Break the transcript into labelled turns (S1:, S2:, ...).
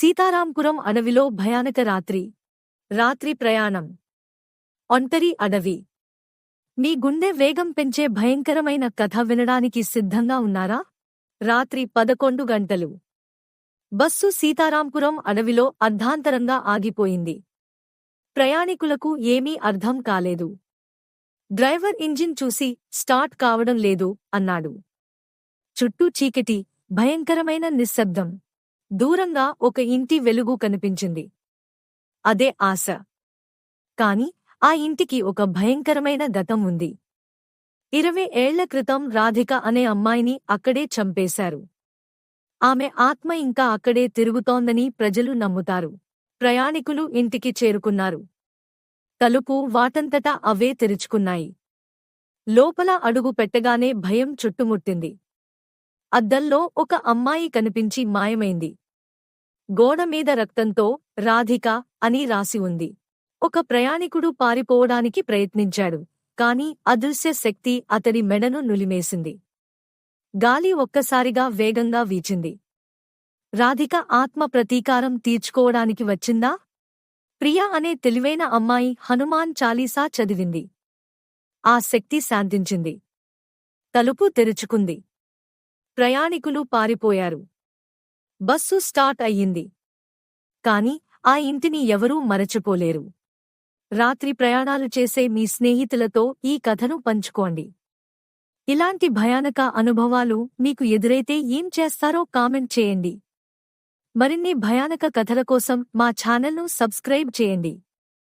S1: సీతారాంపురం అడవిలో భయానక రాత్రి. రాత్రి ప్రయాణం. ఒంటరి అడవి. మీ గుండె వేగం పెంచే భయంకరమైన కథ వినడానికి సిద్ధంగా ఉన్నారా? రాత్రి పదకొండు గంటలు. బస్సు సీతారాంపురం అడవిలో అర్ధాంతరంగా ఆగిపోయింది. ప్రయాణికులకు ఏమీ అర్థం కాలేదు. డ్రైవర్ ఇంజిన్ చూసి స్టార్ట్ కావడం లేదు అన్నాడు. చుట్టూ చీకటి భయంకరమైన నిశ్శబ్దం. దూరంగా ఒక ఇంటి వెలుగు కనిపించింది. అదే ఆశ. కాని ఆ ఇంటికి ఒక భయంకరమైన గతం ఉంది. ఇరవై ఏళ్ళ క్రితం రాధిక అనే అమ్మాయిని అక్కడే చంపేశారు. ఆమె ఆత్మ ఇంకా అక్కడే తిరుగుతోందని ప్రజలు నమ్ముతారు. ప్రయాణికులు ఇంటికి చేరుకున్నారు. తలుపు వాటంతటా అవే తెరుచుకున్నాయి. లోపల అడుగు పెట్టగానే భయం చుట్టుముట్టింది. అద్దంలో ఒక అమ్మాయి కనిపించి మాయమైంది. గోడ మీద రక్తంతో రాధిక అని రాసి ఉంది. ఒక ప్రయాణికుడు పారిపోవడానికి ప్రయత్నించాడు కాని అదృశ్య శక్తి అతడి మెడను నులిమేసింది. గాలి ఒక్కసారిగా వేగంగా వీచింది. రాధిక ఆత్మ ప్రతీకారం తీర్చుకోవడానికి వచ్చిందా? ప్రియా అనే తెలివైన అమ్మాయి హనుమాన్ చాలీసా చదివింది. ఆ శక్తి శాంతించింది. తలుపు తెరుచుకుంది. ప్రయాణికులు పారిపోయారు. బస్సు స్టార్ట్ అయ్యింది. కాని ఆ ఇంటిని ఎవరూ మరచిపోలేరు. రాత్రి ప్రయాణాలు చేసే మీ స్నేహితులతో ఈ కథను పంచుకోండి. ఇలాంటి భయానక అనుభవాలు మీకు ఎదురైతే ఏం చేస్తారో కామెంట్ చేయండి. మరిన్ని భయానక కథల కోసం మా ఛానల్ను సబ్స్క్రైబ్ చేయండి.